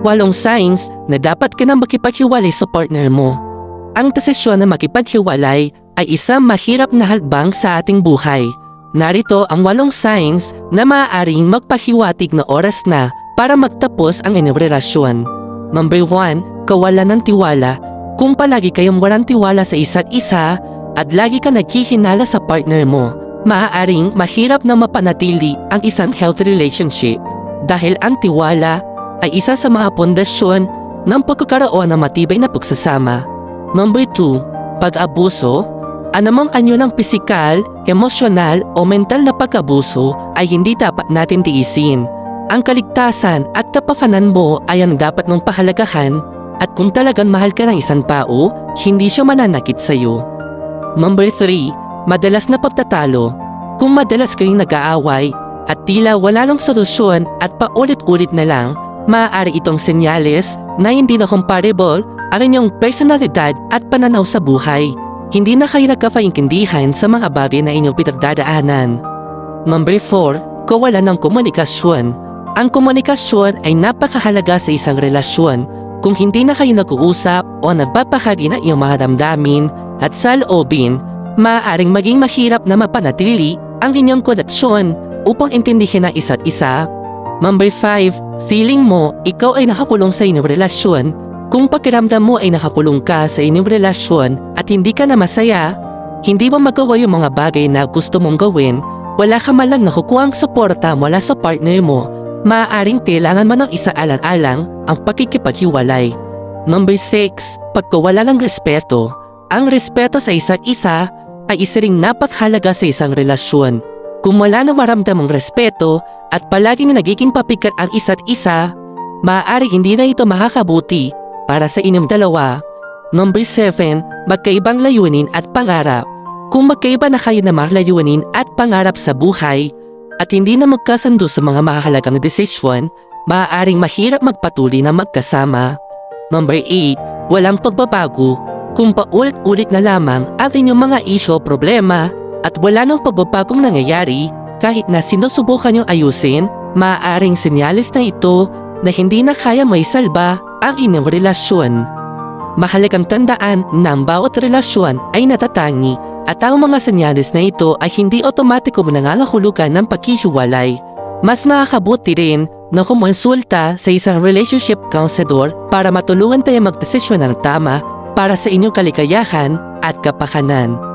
Walong signs na dapat ka na makipaghiwalay sa partner mo. Ang desisyon na makipaghiwalay ay isang mahirap na halbang sa ating buhay. Narito ang walong signs na maaaring magpahiwatig na oras na para magtapos ang inyong relasyon. Number 1, kawalan ng tiwala. Kung palagi kayong walang tiwala sa isa't isa at lagi ka naghihinala sa partner mo, maaaring mahirap na mapanatili ang isang healthy relationship dahil ang tiwala ay isa sa mga pundasyon ng pagkakaroon ng matibay na pagsasama. Number 2, pag-abuso. Anumang anyo ng pisikal, emosyonal o mental na pag-abuso ay hindi dapat natin tiisin. Ang kaligtasan at tapakanan mo ay ang dapat mong pahalagahan at kung talagang mahal ka ng isang tao, hindi siya mananakit sa iyo. Number 3, madalas na pagtatalo. Kung madalas kayong nag-aaway at tila wala nang solusyon at paulit-ulit na lang, maaari itong senyales na hindi na comparable ang inyong personalidad at pananaw sa buhay. Hindi na kayo nagkapaintindihan sa mga bagay na inyong pinagdadaanan. Number 4, kawalan ng komunikasyon. Ang komunikasyon ay napakahalaga sa isang relasyon. Kung hindi na kayo nag-uusap o nagpapahagi ng iyong mga damdamin at saloobin, maaaring maging mahirap na mapanatili ang inyong koneksyon upang intindihin ang isa't isa. Number 5, feeling mo ikaw ay nakakulong sa inyong relasyon. Kung pakiramdam mo ay nakakulong ka sa inyong relasyon at hindi ka na masaya, hindi mo magawa yung mga bagay na gusto mong gawin, wala ka man lang nakukuha ang suporta mula sa partner mo, maaaring kailangan mo ng isaalang-alang ang pakikipaghiwalay. Number 6, pagkawala ng respeto. Ang respeto sa isa't isa ay isa ring napakhalaga sa isang relasyon. Kung wala na maramdamang respeto at palaging nagiging papikat ang isa't isa, maaari hindi na ito makakabuti para sa inyong dalawa. Number 7, magkaibang layunin at pangarap. Kung magkaiba na kayo na mga layunin at pangarap sa buhay at hindi na magkasundo sa mga mahalagang desisyon, maaaring mahirap magpatuloy na magkasama. Number 8, walang pagbabago. Kung paulit-ulit na lamang ang inyong mga isyo o problema at wala nang pagbabagong nangyayari, kahit na sinusubukan niyong ayusin, maaaring sinyalis na ito na hindi na kaya may salba ang inyong relasyon. Mahalagang tandaan na ang bawat relasyon ay natatangi at ang mga senyales na ito ay hindi otomatiko nangangahulugan ng paghihiwalay. Mas nakakabuti rin na kumonsulta sa isang relationship counselor para matulungan tayo magdesisyon ng tama para sa inyong kaligayahan at kapakanan.